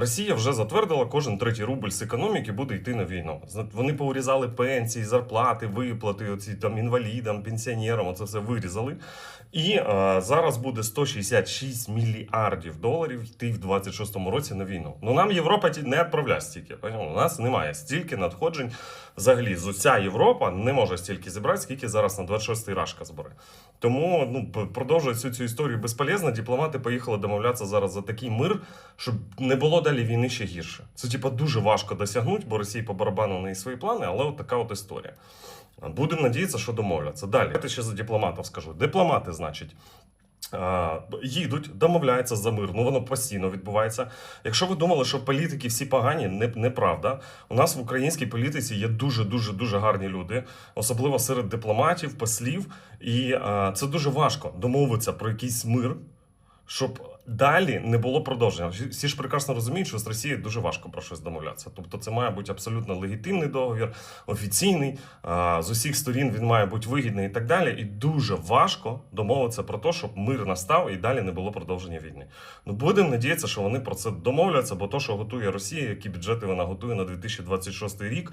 Росія вже затвердила, кожен третій рубль з економіки буде йти на війну. Вони поурізали пенсії, зарплати, виплати, оці там інвалідам, пенсіонерам, оце все вирізали. І е, зараз буде 166 мільярдів доларів йти в 26-му році на війну. Ну нам Європа не відправляє стільки. У нас немає стільки надходжень. Взагалі, з Європа не може стільки зібрати, скільки зараз на 26-й рашка збере. Тому ну п- продовжувати всю цю історію безполезно. Дипломати поїхали домовлятися зараз за такий мир, щоб не було далі війни ще гірше. Це типа дуже важко досягнути, бо Росії по барабану неї свої плани, але от така от історія. Будемо надіятися, що домовляться. Далі я ще за дипломатів скажу. Дипломати, значить. Їдуть, домовляються за мир. Ну воно постійно відбувається. Якщо ви думали, що політики всі погані, не, неправда. У нас в українській політиці є дуже дуже дуже гарні люди, особливо серед дипломатів, послів. І е, це дуже важко домовитися про якийсь мир, щоб далі не було продовження. Всі- ж прекрасно розуміють, що з Росією дуже важко про щось домовлятися. Тобто, це має бути абсолютно легітимний договір, офіційний. З усіх сторін він має бути вигідний і так далі. І дуже важко домовитися про те, щоб мир настав і далі не було продовження війни. Ну будемо надіятися, що вони про це домовляться, бо то, що готує Росія, які бюджети вона готує на 2026 рік.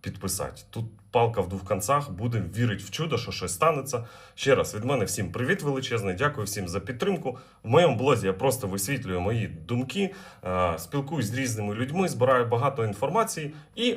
підписати. Тут палка в двох концах. Будемо вірити в чудо, що щось станеться. Ще раз від мене всім привіт величезний. Дякую всім за підтримку. В моєму блозі я просто висвітлюю мої думки, е, спілкуюсь з різними людьми, збираю багато інформації і